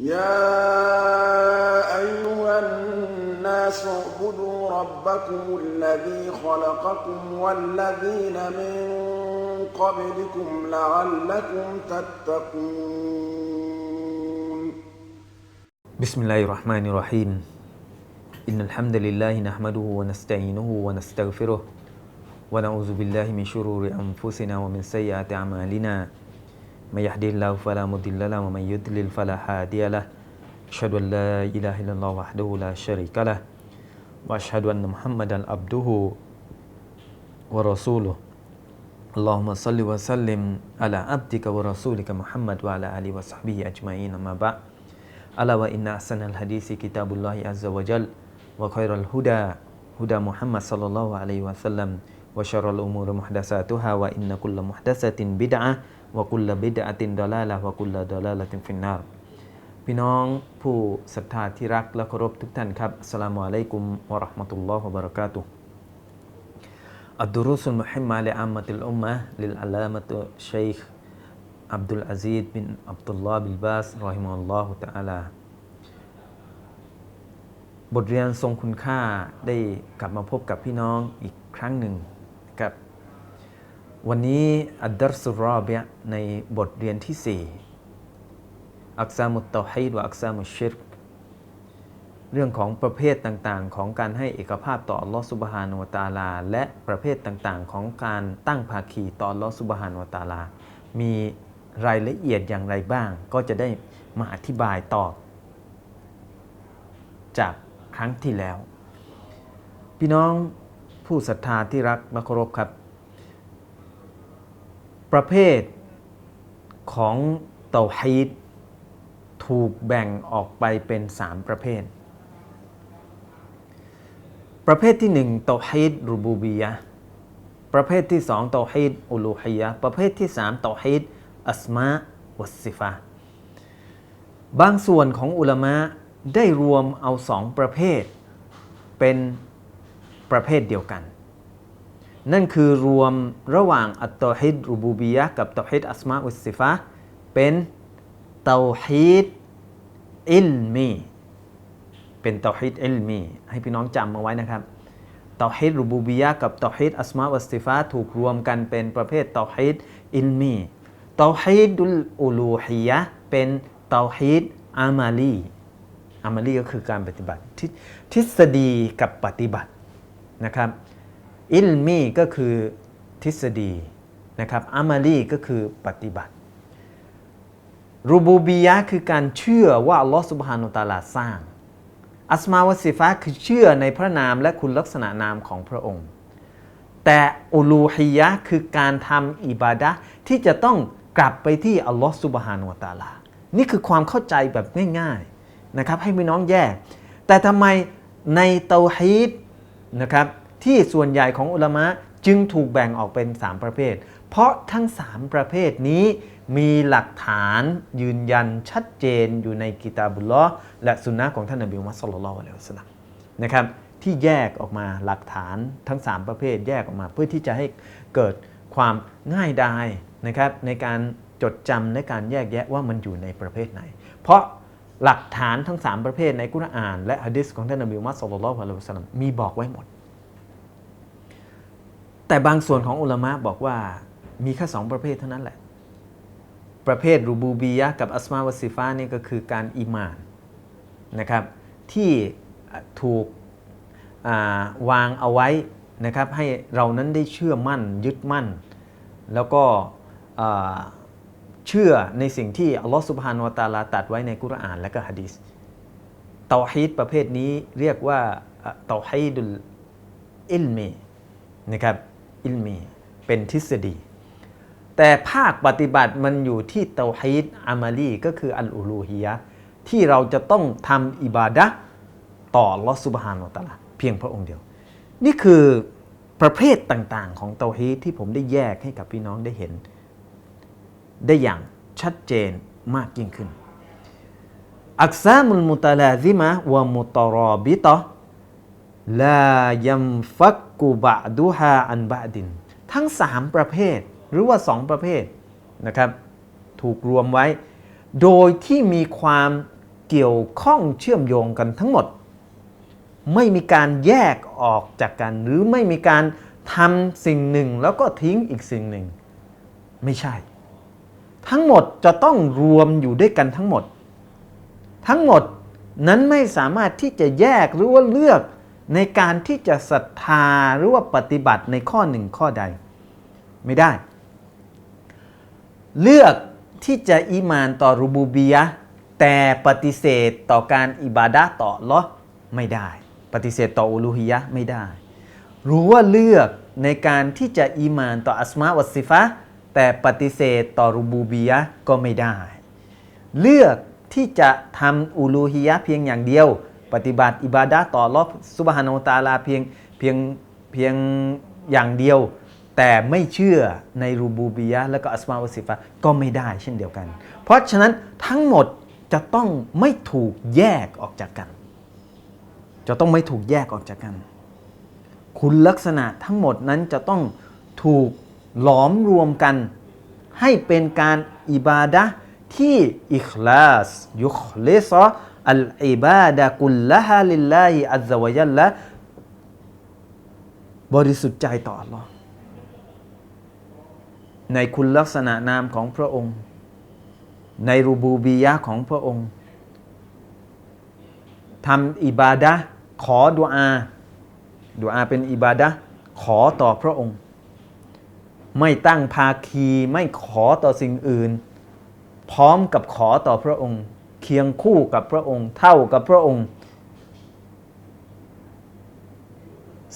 يا أيها الناس اعبدوا ربكم الذي خلقكم والذين من قبلكم لعلكم تتقون. بسم الله الرحمن الرحيم. إن الحمد لله نحمده ونستعينه ونستغفره ونعوذ بالله من شرور أنفسنا ومن سيئات أعمالنا. من يهده الله فلا مضل له ومن يضلل فلا هادي له. أشهد أن لا إله إلا الله وحده لا شريك له وأشهد أن محمدا عبده ورسوله. اللهم صل وسلم على عبدك ورسولك محمد وعلى آله وصحبه أجمعين أما بعد. ألا وإن أحسن الحديث كتاب الله عز وجل وخير الهدى هدى محمد صلى الله عليه وسلم وشر الأمور محدثاتها وإن كل محدثة بدعة วะกุลละบิดาตินดอลลาละวะกุลละดอลลาละตินฟินนาร์พี่น้องผู้ศรัทธาที่รักและเคารพทุกท่านครับสลามุอะลัยกุมวะราะห์มะตุลลอฮ์วะบะรักาตุอัดดุรุสุลมุฮิมมะลิอัมมะติลอุมมะลิลอัลลามะตุเชคอับดุลอาซีดบินอับดุลลอฮ์บิลบาสรอฮิมุลลอฮุตะอาลาบทเรียนทรงคุณค่าได้กลับมาพบกับพี่น้องอีกครั้งหนึ่งกับ วันนี้อัดดัรสุรอเบียในบทเรียนที่ 4 อักซามุตตาฮีดวะอักซามุชิรเรื่องของประเภทต่างๆ ของการให้เอกภาพต่อลอสุบฮานุวตาลา และประเภทต่างๆ ของการตั้งภาคีต่อลอสุบฮานุวตาลา มีรายละเอียดอย่างไรบ้าง ก็จะได้มาอธิบายต่อ จากครั้งที่แล้ว พี่น้องผู้ศรัทธาที่รักและเคารพครับ ประเภทของเตาฮีดถูกแบ่งออกไปเป็น 3 ประเภท ประเภทที่1เตาฮีดรูบูบียะประเภทที่2เตาฮีดอุลูฮียะประเภทที่3เตาฮีดอัสมาวัสซิฟาบางส่วนของอุลามะได้รวมเอาสองประเภท เป็นประเภทเดียวกัน นั่นคือรวมระหว่างอัตตอฮิดรูบูบียะกับตอฮิดอัสมาอุสซิฟะเป็นเตาฮิดอิลมีเป็นเตาฮิดอิลมีให้พี่น้องจำเอาไว้นะครับเตาฮิดรูบูบียะกับเตาฮิดอัสมาอุสซิฟะถูกรวมกันเป็นประเภทเตาฮิดอิลมีเตาฮิดุลอูลูฮียะเป็นเตาฮิดอามาลีอามาลีก็คือการปฏิบัติทฤษฎีกับปฏิบัตินะครับ อิลมีก็คือทฤษฎีนะครับอามาลีก็คือปฏิบัติ รูบูบียะคือการเชื่อว่าอัลลอฮฺสุบฮานุตะอาลาสร้าง อัสมาวะซิฟะคือเชื่อในพระนามและคุณลักษณะนามของพระองค์ แต่อูลูฮียะคือการทำอิบาดะห์ที่จะต้องกลับไปที่อัลลอฮฺสุบฮานุตะอาลา นี่คือความเข้าใจแบบง่ายๆนะครับให้พี่น้องแยก แต่ทำไมในเตาฮีดนะครับ ที่ส่วนใหญ่ของอุลามะจึงถูกแบ่งออกเป็น 3 ประเภท เพราะทั้ง 3 ประเภทนี้มีหลักฐานยืนยันชัดเจนอยู่ในกิตาบุลลอฮ์และสุนนะของท่านนบีมุฮัมมัดสุลลัลอะลัยฮิวะสัลลัมนะครับที่แยกออกมาหลักฐานทั้ง 3 ประเภทแยกออกมา เพื่อที่จะให้เกิดความง่ายดายนะครับในการจดจำในการแยกแยะว่ามันอยู่ในประเภทไหน เพราะหลักฐานทั้ง 3 ประเภทในกุรอาน และฮะดิษของท่านนบีมุฮัมมัดสุลลัลอะลัยฮิวะสัลลัมมีบอกไว้หมด แต่บางส่วนของอุลามะบอกว่ามีแค่สองประเภทเท่านั้นแหละ ประเภทรูบูบียะกับอัสมาวซิฟานี่ก็คือการอีมานนะครับที่ถูกวางเอาไว้นะครับให้เรานั้นได้เชื่อมั่นยึดมั่น แล้วก็เชื่อในสิ่งที่อัลลอฮฺสุบฮานวตาลาตัดไว้ในกุรอานและก็ฮะดีษเตาฮีดประเภทนี้เรียกว่าเตาฮีดุลอิลมีนะครับ อิลมี เป็นทฤษฎี แต่ภาคปฏิบัติมันอยู่ที่เตาฮีดอามาลีก็คืออัลอูลูฮียะที่เราจะต้องทำอิบาดะต่อลอสุบฮานวตาลาเพียงพระองค์เดียว นี่คือประเภทต่างๆ ของเตาฮีดที่ผมได้แยกให้กับพี่น้องได้เห็น ได้อย่างชัดเจนมากยิ่งขึ้นอักซามุลมุตาลาซิมะวะมุตรอบิตะ ลายัมฟักกูบะดูฮาอันบะดิน ทั้ง 3 ประเภทหรือว่า 2 ประเภทนะครับ ถูกรวมไว้ โดยที่มีความเกี่ยวข้องเชื่อมโยงกันทั้งหมด ไม่มีการแยกออกจากกัน หรือไม่มีการทำสิ่งหนึ่งแล้วก็ทิ้งอีกสิ่งหนึ่ง ไม่ใช่ ทั้งหมดจะต้องรวมอยู่ด้วยกันทั้งหมด ทั้งหมดนั้นไม่สามารถที่จะแยกหรือว่าเลือก ในการที่จะศรัทธาหรือว่าปฏิบัติในข้อหนึ่งข้อใด ไม่ได้ เลือกที่จะอีมานต่อรูบูบียะแต่ปฏิเสธต่อการอิบาดะต่อลอไม่ได้ ปฏิเสธต่ออุลูฮิยะไม่ได้ รู้ว่าเลือกในการที่จะอีมานต่ออัสมาวัสซิฟะแต่ปฏิเสธต่อรูบูบียะก็ไม่ได้ เลือกที่จะทำอูลูฮิยะเพียงอย่างเดียว ปฏิบัติอิบาดะห์ต่ออัลลอฮ์ซุบฮานาอูตาลาเพียงเพียงเพียงอย่างเดียว แต่ไม่เชื่อในรูบูบียะและก็อัสมาวสิฟะก็ไม่ได้เช่นเดียวกัน เพราะฉะนั้นทั้งหมดจะต้องไม่ถูกแยกออกจากกัน จะต้องไม่ถูกแยกออกจากกัน คุณลักษณะทั้งหมดนั้นจะต้องถูกหลอมรวมกัน ให้เป็นการอิบาดะห์ที่อิคลาสยุคลิซะ อัลอิบาดะกุลละฮะลิลลาฮิอัลลอฮฺวะยัลละบริสุทธิ์ใจต่อ Allah ในคุณลักษณะนามของพระองค์ ในรูบูบียะของพระองค์ทำอิบาดะขอดุอาดุอาเป็นอิบาดะขอต่อพระองค์ ไม่ตั้งภาคีไม่ขอต่อสิ่งอื่น พร้อมกับขอต่อพระองค์ เคียงคู่กับพระองค์ เท่ากับพระองค์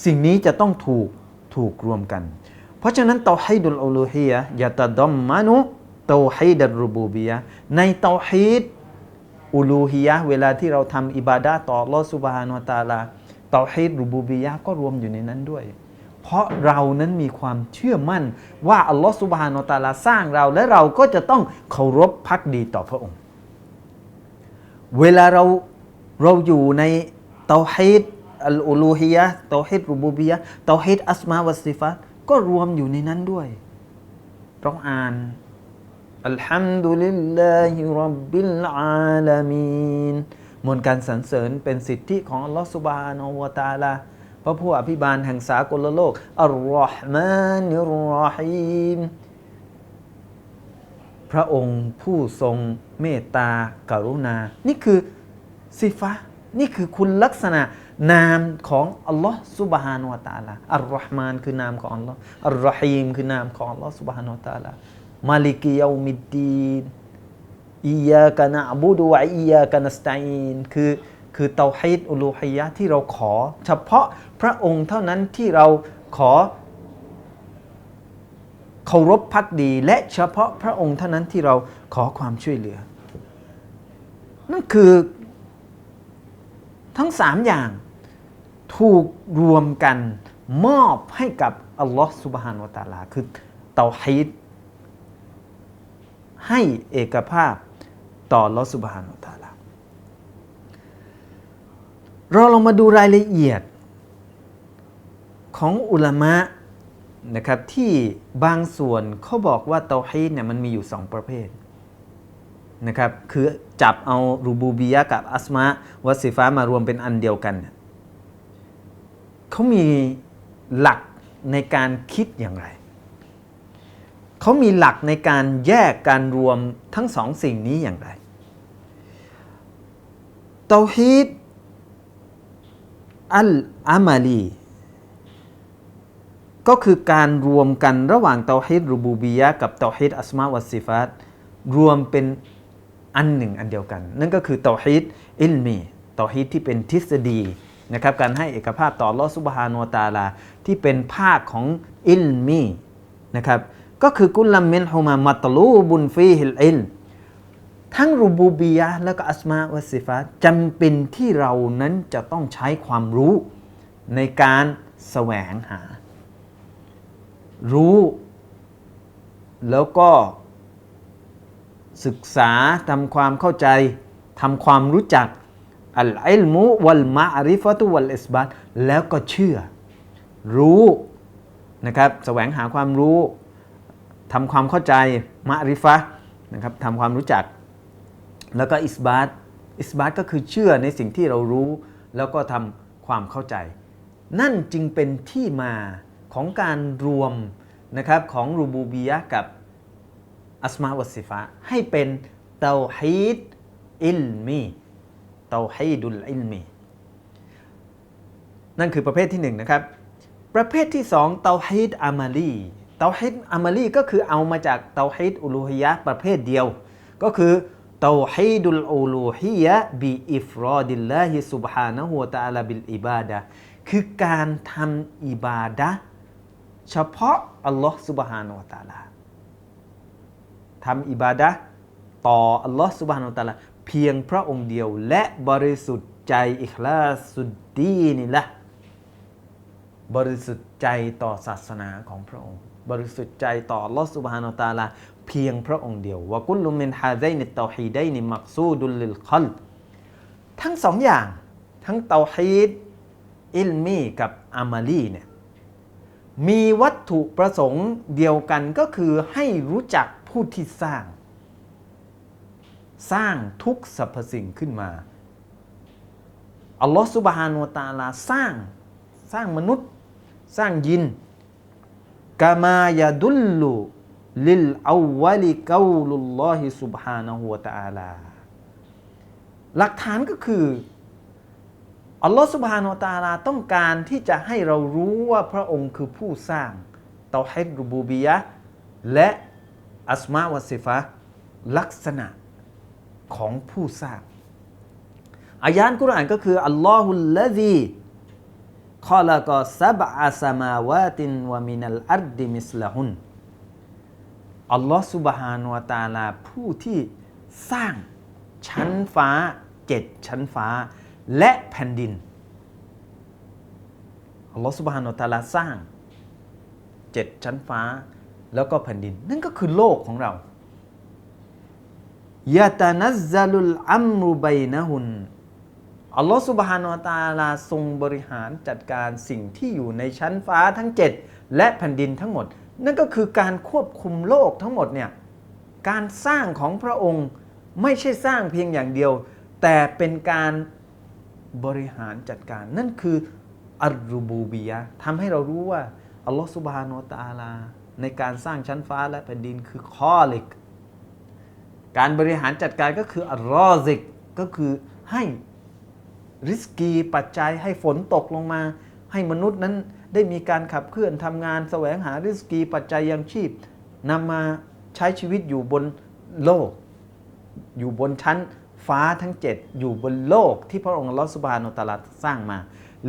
สิ่งนี้จะต้องถูกถูกรวมกัน เพราะฉะนั้นเตาฮีดุลอูลูฮียะยะตะดัมมานุเตาฮีดัรูบูบียะในเตาฮีดอูลูฮียะเวลาที่เราทำอิบาดะห์ต่ออัลลอสุบฮานวะตาลาเตาฮีดรูบูบียะก็รวมอยู่ในนั้นด้วย เพราะเรานั้นมีความเชื่อมั่นว่าอัลลอฮ์ซุบฮานะฮูวะตาลาสร้างเราและเราก็จะต้องเคารพพักดีต่อพระองค์ เวลาเราเราอยู่ในเตาฮีดอัลอูลูฮียะเตาฮีดรูบูบียะเตาฮีดอัสมาวัสซิฟัตก็รวมอยู่ในนั้นด้วยเราอ่านอัลฮัมดุลิลลาฮิรับบิลอาลามีนมวลการสรรเสริญเป็นสิทธิของอัลลอฮฺสุบานาละ ت าลาพระผู้อภิบาลแห่งสากลโลกอัลลอฮ์มานิรรฮีม พระองค์ผู้ทรงเมตตากรุณา นี่คือสิฟะนี่คือคุณลักษณะนามของอัลลอฮ์ซุบฮานวะตะอาลาอัลรอฮ์มานคือนามของอัลลอฮ์อัลรอฮีมคือนามของอัลลอฮ์ซุบฮานวะตะอาลามาลิกิยามิดดีนอียากะนะอบูดุวะอียากะนัสตัยนคือคือเตาฮีดอุลูฮียะที่เราขอ เฉพาะพระองค์เท่านั้นที่เราขอ เคารพพักดี และเฉพาะพระองค์เท่านั้นที่เราขอความช่วยเหลือ นั่นคือทั้งสามอย่างถูกรวมกันมอบให้กับอัลลอฮ์สุบฮานวตาลา คือเตาฮีดให้เอกภาพต่ออัลลอฮ์สุบฮานวตาลา เราลองมาดูรายละเอียดของอุลามะ นะครับที่บางส่วนเขาบอกว่าเตาฮีดเนี่ยมันมีอยู่สองประเภทนะครับคือจับเอารูบูบียะกับอัสมาวัสิฟ้ามารวมเป็นอันเดียวกันเนี่ยเขามีหลักในการคิดอย่างไร เขามีหลักในการแยกการรวมทั้งสองสิ่งนี้อย่างไร เตาฮีดอัลอามาลี ก็คือการรวมกันระหว่างเตาฮีดรูบูบียะกับเตาฮีดอัสมาวัสซิฟัตรวมเป็นอันหนึ่งอันเดียวกัน นั่นก็คือเตาฮีดอิลมีเตาฮีดที่เป็นทฤษฎีนะครับการให้เอกภาพต่อลอสุบฮานุตาลา ที่เป็นภาคของอิลมีนะครับก็คือกุลลัมมินฮุมามัตลูบุนฟีฮิลอิลทั้งรูบูบียะและก็อัสมาวัสซิฟาตจำเป็นที่เรานั้นจะต้องใช้ความรู้ในการแสวงหา รู้ แล้วก็ศึกษาทำความเข้าใจทำความรู้จักอัลอิลมุวัลมาอาริฟะตุวัลอิสบาตแล้วก็เชื่อ รู้นะครับแสวงหาความรู้ทำความเข้าใจมาอาริฟะนะครับทำความรู้จัก แล้วก็อิสบาตอิสบาตก็คือเชื่อในสิ่งที่เรารู้ แล้วก็ทำความเข้าใจ นั่นจึงเป็นที่มา ของการรวมนะครับของรูบูบียะกับอัสมาวัสิฟะให้เป็นเตาฮีดอิลมีเตาฮีดุลอิลมีนั่นคือประเภทที่หนึ่งนะครับ ประเภทที่สองเตาฮีดอามาลีเตาฮีดอามาลีก็คือเอามาจากเตาฮีดอุลูฮิยะประเภทเดียว ก็คือเตาฮีดุลอุลูฮิยะบิอิฟรอดิลลาฮิซุบฮานะฮูวะตะอาลาบิลอิบาดะคือการทำอิบาดะ เฉพาะอัลลอฮ์ซุบฮานะฮูวะตาลาทำอิบาดะต่ออัลลอฮ์ซุบฮานะฮูวะตาลาเพียงพระองค์เดียวและบริสุทธิ์ใจอิคลาสุดดีนี่ละบริสุทธิ์ใจต่อศาสนาของพระองค์ บริสุทธิ์ใจต่อลอสุบฮานาตาลาเพียงพระองค์เดียววะกุลลุมินฮาไดนิตเตาฮีไดนิมักซูดุลลิลคัลทั้งสองอย่าง ทั้งเตาฮีดอิลมีกับอามาลีเนี่ย มีวัตถุประสงค์เดียวกันก็คือให้รู้จักผู้ที่สร้าง สร้างทุกสรรพสิ่งขึ้นมาอัลลอฮฺสุบฮานุตาลาสร้างสร้างมนุษย์ สร้างยินกามายาดุลลุลิลอาวลิกาลุลลอฮิสุบฮานะฮูวตาลาหลักฐานก็คือ อัลลอฮฺสุบฮานุวะตาลาต้องการที่จะให้เรารู้ว่าพระองค์คือผู้สร้างเตาฮิดรูบูบียะและอัสมาวะซิฟะลักษณะของผู้สร้างอายานกุรอานก็คืออัลลอฮุลลซีขอละก็ซับอะสมาวาตินวะมินัลอัรดิมิสละฮุนอัลลอฮ์สุบฮานวะตาลาผู้ที่สร้างชั้นฟ้าเจ็ดชั้นฟ้า และแผ่นดินอัลลอฮ์สุบฮานุวะตาลาสร้างเจ็ดชั้นฟ้าแล้วก็แผ่นดิน นั่นก็คือโลกของเรายะตานัซซาลุลอัมรุบัยนะฮุนอัลลอฮฺสุบฮานาอัลตาลาทรงบริหารจัดการสิ่งที่อยู่ในชั้นฟ้าทั้ง7และแผ่นดินทั้งหมด นั่นก็คือการควบคุมโลกทั้งหมดเนี่ยการสร้างของพระองค์ไม่ใช่สร้างเพียงอย่างเดียว แต่เป็นการ บริหารจัดการ นั่นคืออัลรูบูบียะทำให้เรารู้ว่า อัลลอฮฺสุบฮานาอัลตะอาลา ในการสร้างชั้นฟ้าและแผ่นดินคือข้อเล็กการบริหารจัดการก็คืออัลรอซิก ก็คือให้ริสกีปัจจัยให้ฝนตกลงมา ให้มนุษย์นั้นได้มีการขับเคลื่อนทำงานแสวงหาริสกีปัจจัยยังชีพนำมาใช้ชีวิตอยู่บนโลก อยู่บนชั้น ฟ้าทั้ง 7 อยู่บนโลกที่พระองค์ลอสุบฮานุตาลาสร้างมา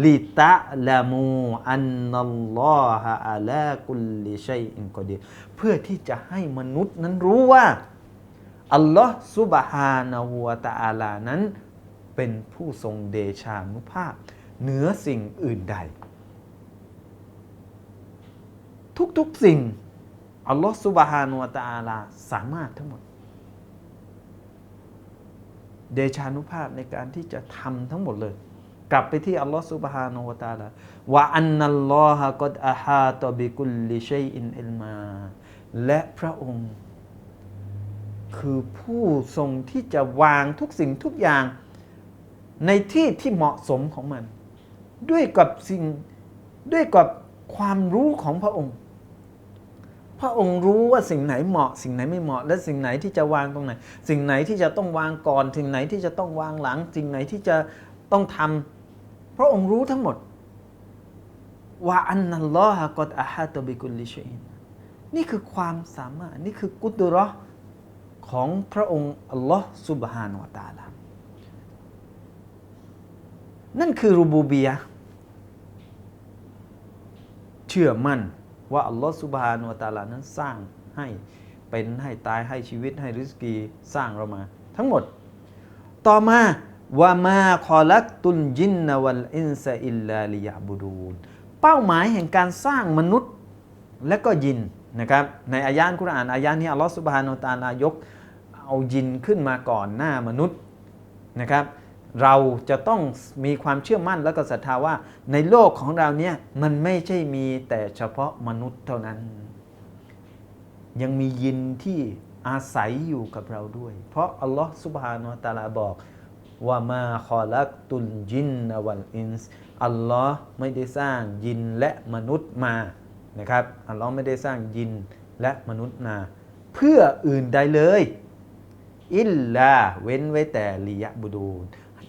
ลิตะละมูอันนัลลอฮะอะลากุลลิชัยอินกอดีเพื่อที่จะให้มนุษย์นั้นรู้ว่าอัลลอฮ์ซุบฮานะฮูวะตะอาลานั้น เป็นผู้ทรงเดชานุภาพ เหนือสิ่งอื่นใด ทุกๆสิ่งอัลลอฮ์ซุบฮานุวะตะอาลาสามารถทั้งหมด เดชานุภาพในการที่จะทำทั้งหมดเลย กลับไปที่อัลลอฮ์ซุบฮานุวะตาลาวะอันนัลลอฮะกอดอาฮาตอบิกุลลิชัยอินอิลมาและพระองค์ คือผู้ทรงที่จะวางทุกสิ่งทุกอย่างในที่ที่เหมาะสมของมัน ด้วยกับสิ่งด้วยกับความรู้ของพระองค์ พระองค์รู้ว่าสิ่งไหนเหมาะ สิ่งไหนไม่เหมาะ และสิ่งไหนที่จะวางตรงไหน สิ่งไหนที่จะต้องวางก่อน สิ่งไหนที่จะต้องวางหลัง สิ่งไหนที่จะต้องทำพระองค์รู้ทั้งหมดว่าอันนัลลอฮะกอดอาฮาตบิกุลลิชัยอินนี่คือความสามารถนี่คือกุดเราะห์ของพระองค์อัลลอฮ์สุบฮานวะตาลานั่นคือรูบูเบีย เชื่อมั่น ว่าอัลลอฮ์สุบฮานวะตาลานั้นสร้างให้เป็นให้ตายให้ชีวิตให้ริสกีสร้างเรามา ทั้งหมด ต่อมาว่ามาคอลักตุนจินนวัลอินซาอิลลาลิยาบูดูนเป้าหมายแห่งการสร้างมนุษย์และก็ยินนะครับในอายานกุรอานอายานนี้อัลลอฮ์สุบฮานาตะอาลายกเอายินขึ้นมาก่อนหน้ามนุษย์นะครับ เราจะต้องมีความเชื่อมั่นแล้วก็ศรัทธาว่า ในโลกของเราเนี่ยมันไม่ใช่มีแต่เฉพาะมนุษย์เท่านั้น ยังมียินที่อาศัยอยู่กับเราด้วย เพราะอัลลอฮ์สุบฮานาตะอาลาบอกว่ามาคอลักตุลจินนวัลอินส์อัลลอฮ์ไม่ได้สร้างยินและมนุษย์มานะครับอัลลอฮ์ไม่ได้สร้างยินและมนุษย์มาเพื่ออื่นใดเลย อิลลาเว้นไว้แต่ลียะบุดูน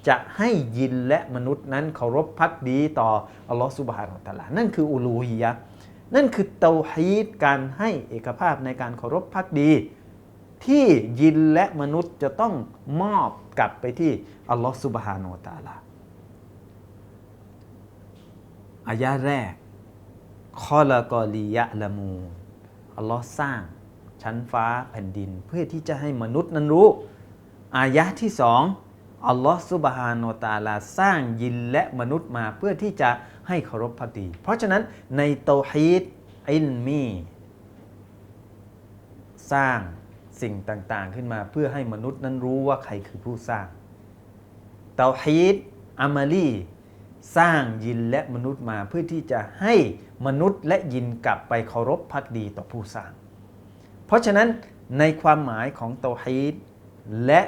จะให้ยินและมนุษย์นั้นเคารพพักดีต่ออัลลอฮ์สุบฮานาอัลตาลานั่นคืออูลูฮียะนั่นคือเตาฮีดการให้เอกภาพในการเคารพพักดี ที่ยินและมนุษย์จะต้องมอบกลับไปที่อัลลอฮ์สุบฮานาอัลตาลาอายะแรกคอละกอลียะละมูอัลลอฮ์สร้างชั้นฟ้าแผ่นดินเพื่อที่จะให้มนุษย์นั้นรู้ อายะที่สอง อัลลอฮ์ซุบฮานาตาลาสร้างยินและมนุษย์มาเพื่อที่จะให้เคารพพักดี เพราะฉะนั้นในเตาฮีดอิลมี สร้างสิ่งต่างๆ ขึ้นมาเพื่อให้มนุษย์นั้นรู้ว่าใครคือผู้สร้าง เตาฮีดอามาลีสร้างยินและมนุษย์มาเพื่อที่จะให้มนุษย์และยินกลับไปเคารพพักดีต่อผู้สร้าง เพราะฉะนั้นในความหมายของเตาฮีดและ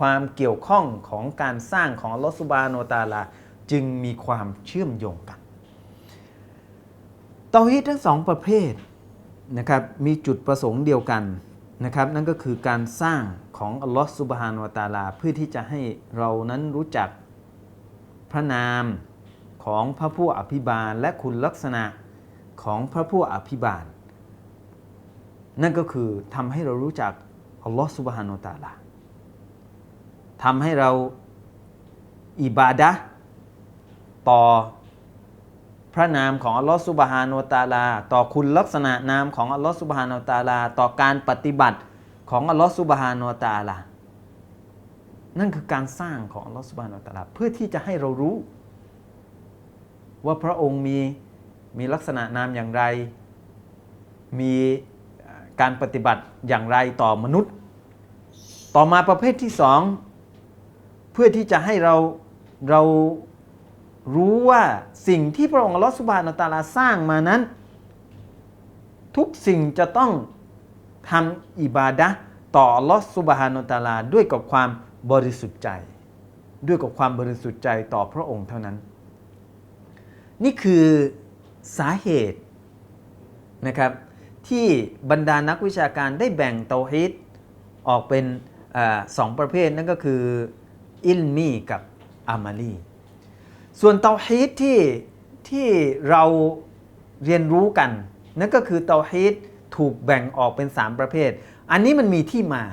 ความเกี่ยวข้องของการสร้างของอัลลอฮฺสุบาโนตาลา จึงมีความเชื่อมโยงกันเตาฮีดทั้งสองประเภทนะครับมีจุดประสงค์เดียวกันนะครับนั่นก็คือการสร้างของอัลลอฮฺสุบฮานวตาลา เพื่อที่จะให้เรานั้นรู้จักพระนามของพระผู้อภิบาล และคุณลักษณะของพระผู้อภิบาล นั่นก็คือทำให้เรารู้จักอัลลอฮฺสุบฮานุตาลา ทำให้เราอิบาดะต่อพระนามของอัลลอฮฺสุบฮานุตะอาลา ต่อคุณลักษณะนามของอัลลอฮฺสุบฮานุตะอาลา ต่อการปฏิบัติของอัลลอฮฺสุบฮานุตะอาลา นั่นคือการสร้างของอัลลอฮฺสุบฮานุตะอาลา เพื่อที่จะให้เรารู้ ว่าพระองค์มีมีลักษณะนามอย่างไร มีการปฏิบัติอย่างไรต่อมนุษย์ ต่อมาประเภทที่สอง พื่อที่จะให้เราเรารู้ว่าสิ่งที่พระองค์ลอสุบานตาลาสร้างมานั้น ทุกสิ่งจะต้องทำอิบาดะต่อลอสุบานตาลาด้วยกับความบริสุทธิ์ใจ ด้วยกับความบริสุทธิ์ใจต่อพระองค์เท่านั้น นี่คือสาเหตุนะครับที่บรรดานักวิชาการได้แบ่งเตาฮีดออกเป็นอสองประเภทนั่นก็คือ อิลมีกับอามาลีส่วนเตาฮีดที่ที่เราเรียนรู้กันนั่นก็คือเตาฮีดถูกแบ่งออกเป็น 3 ประเภท อันนี้มันมีที่มา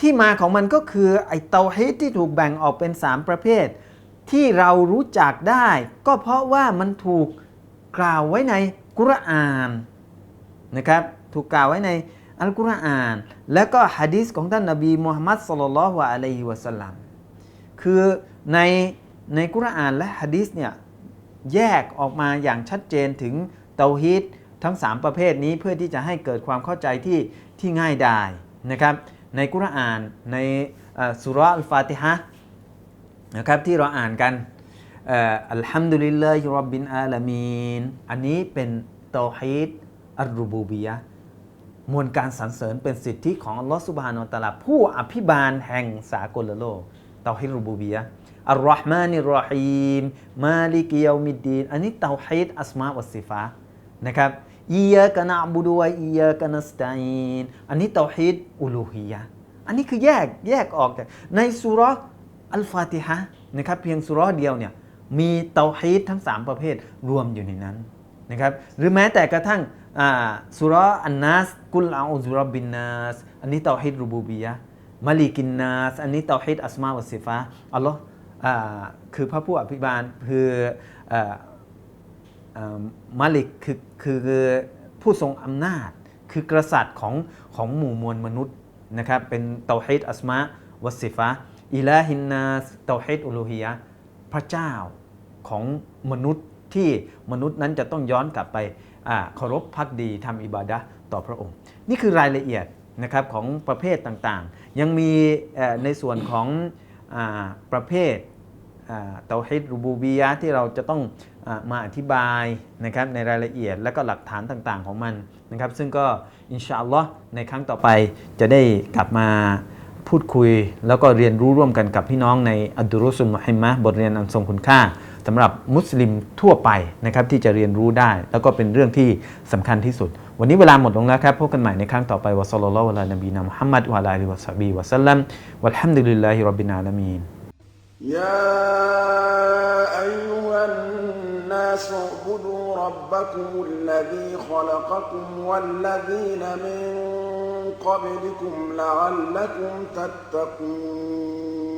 ที่มาของมันก็คือไอเตาฮีดที่ถูกแบ่งออกเป็น 3 ประเภท ที่เรารู้จักได้ ก็เพราะว่ามันถูกกล่าวไว้ในกุรอานนะครับ ถูกกล่าวไว้ใน อัลกุรอาน และก็ฮะดีษของท่านนบีมูฮัมมัดสุลลัลลอฮุอะลัยฮิวะสัลลัมคือในในกุรอานและฮะดีษเนี่ยแยกออกมาอย่างชัดเจนถึงเตาฮีดทั้ง 3 ประเภทนี้เพื่อที่จะให้เกิดความเข้าใจที่ที่ง่ายดายนะครับในกุรอานในสุรอัลฟาติฮะนะครับที่เราอ่านกันอัลฮัมดุลิลลาฮิรับบินอาลามีนอันนี้เป็นเตาฮีดอัลรูบูบียะ มวลการสรรเสริญเป็นสิทธิของอัลลอฮฺสุบฮานอัลตะอาลาผู้อภิบาลแห่งสากลโลกเตาฮีดรูบูบียะอัลรอฮ์มานิรอฮีมมาลิกิยามิดดีนอันนี้เตาฮีดอัสมาวัสซิฟานะครับอียะกะนะบุดูวะอียะกะนัสตัยนอันนี้เตาฮีดอุลูฮียะอันนี้คือแยกแยกออกจากในสุรอัลฟาติฮะนะครับเพียงสุรเดียวเนี่ยมีเตาฮีดทั้ง 3 ประเภทรวมอยู่ในนั้นนะครับหรือแม้แต่กระทั่ง สุรอันนัสกุลอาอุซุรบินนัสอันนี้เตาฮีดรูบูบียะมาลิกินนัสอันนี้เตาฮีดอัสมาวัสซิฟาอัลลอฮ์คือพระผู้อภิบาลคือมาลิกคือคือผู้ทรงอำนาจ คือกษัตริย์ของของหมู่มวลมนุษย์นะครับเป็นเตาฮีดอัสมาวัสซิฟาอิลาฮินนัสเตาฮีดอุลูฮียะพระเจ้าของมนุษย์ที่มนุษย์นั้นจะต้องย้อนกลับไป เคารพพักดีทำอิบาดะต่อพระองค์ นี่คือรายละเอียดนะครับของประเภทต่างๆ ยังมีในส่วนของอประเภทเตาฮิดรูบูบียะที่เราจะต้องอมาอธิบายนะครับในรายละเอียดและก็หลักฐานต่างๆของมันนะครับ ซึ่งก็อินชาอัลลอฮ์ในครั้งต่อไปจะได้กลับมาพูดคุย แล้วก็เรียนรู้ร่วมกันกับพี่น้องในอัดุรุสุลมุฮิมะบทเรียนอันทรงคุณค่า สำหรับมุสลิมทั่วไปนะครับที่จะเรียนรู้ได้ แล้วก็เป็นเรื่องที่สำคัญที่สุด วันนี้เวลาหมดลงแล้วครับพบกันใหม่ในครั้งต่อไปวะซัลลัลลอฮุอะลานบีนะมุฮัมมัดวะอะลาอาลิฮิวะซอฮบิวะซัลลัมวัลฮัมดุลิลลาฮิร็อบบิลอาลามีน يا أيها الناس اعبدوا ربكم الذي خلقكم والذين من قبلكم لعلكم تتقون